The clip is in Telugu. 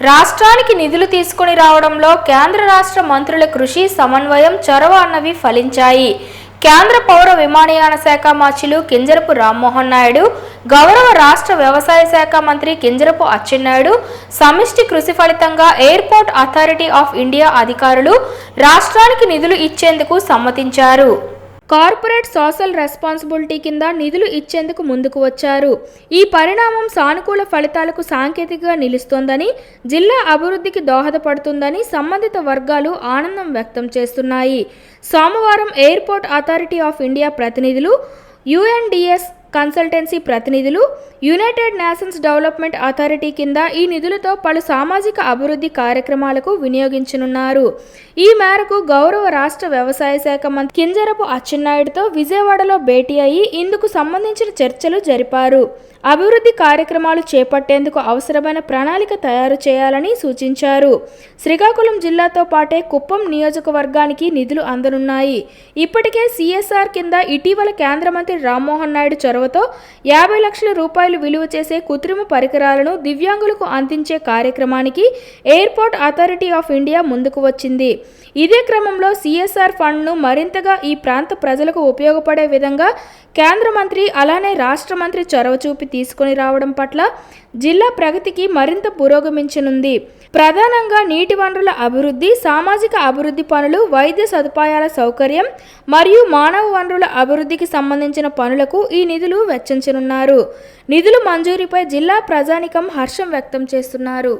రాష్ట్రానికి నిధులు తీసుకుని రావడంలో కేంద్ర రాష్ట్ర మంత్రుల కృషి సమన్వయం చొరవ అన్నవి ఫలించాయి. కేంద్ర పౌర విమానయాన శాఖ మంత్రులు కింజరపు రామ్మోహన్ నాయుడు గౌరవ రాష్ట్ర వ్యవసాయ శాఖ మంత్రి కింజరపు అచ్చెన్నాయుడు సమిష్టి కృషి ఫలితంగా ఎయిర్పోర్ట్ అథారిటీ ఆఫ్ ఇండియా అధికారులు రాష్ట్రానికి నిధులు ఇచ్చేందుకు సమ్మతించారు. కార్పొరేట్ సోషల్ రెస్పాన్సిబిలిటీ కింద నిధులు ఇచ్చేందుకు ముందుకు వచ్చారు. ఈ పరిణామం సానుకూల ఫలితాలకు సాంకేతికగా నిలుస్తోందని జిల్లా అభివృద్ధికి దోహదపడుతుందని సంబంధిత వర్గాలు ఆనందం వ్యక్తం చేస్తున్నాయి. సోమవారం ఎయిర్పోర్ట్ అథారిటీ ఆఫ్ ఇండియా ప్రతినిధులు యుఎన్డిఎస్ కన్సల్టెన్సీ ప్రతినిధులు యునైటెడ్ నేషన్స్ డెవలప్మెంట్ అథారిటీ కింద ఈ నిధులతో పలు సామాజిక అభివృద్ధి కార్యక్రమాలకు వినియోగించనున్నారు. ఈ మేరకు గౌరవ రాష్ట్ర వ్యవసాయ శాఖ మంత్రి కింజరపు అచ్చెన్నాయుడుతో విజయవాడలో భేటీ అయి ఇందుకు సంబంధించిన చర్చలు జరిపారు. అభివృద్ధి కార్యక్రమాలు చేపట్టేందుకు అవసరమైన ప్రణాళిక తయారు చేయాలని సూచించారు. శ్రీకాకుళం జిల్లాతో పాటే కుప్పం నియోజకవర్గానికి నిధులు అందనున్నాయి. ఇప్పటికే సిఎస్ఆర్ కింద ఇటీవల కేంద్ర మంత్రి రామ్మోహన్ నాయుడు చొరవతో యాభై లక్షల రూపాయలు విలువ చేసే కృత్రిమ పరికరాలను దివ్యాంగులకు అందించే కార్యక్రమానికి ఎయిర్పోర్ట్ అథారిటీ ఆఫ్ ఇండియా ముందుకు వచ్చింది. ఇదే క్రమంలో సిఎస్ఆర్ ఫండ్ను మరింతగా ఈ ప్రాంత ప్రజలకు ఉపయోగపడే విధంగా కేంద్ర మంత్రి అలానే రాష్ట్ర మంత్రి చొరవ చూపి తీసుకొని రావడం పట్ల జిల్లా ప్రగతికి మరింత పురోగమించనుంది. ప్రధానంగా నీటి వనరుల అభివృద్ధి సామాజిక అభివృద్ధి పనులు వైద్య సదుపాయాల సౌకర్యం మరియు మానవ వనరుల అభివృద్ధికి సంబంధించిన పనులకు ఈ నిధులు వెచ్చించనున్నారు. నిధులు మంజూరీపై జిల్లా ప్రజానికం హర్షం వ్యక్తం చేస్తున్నారు.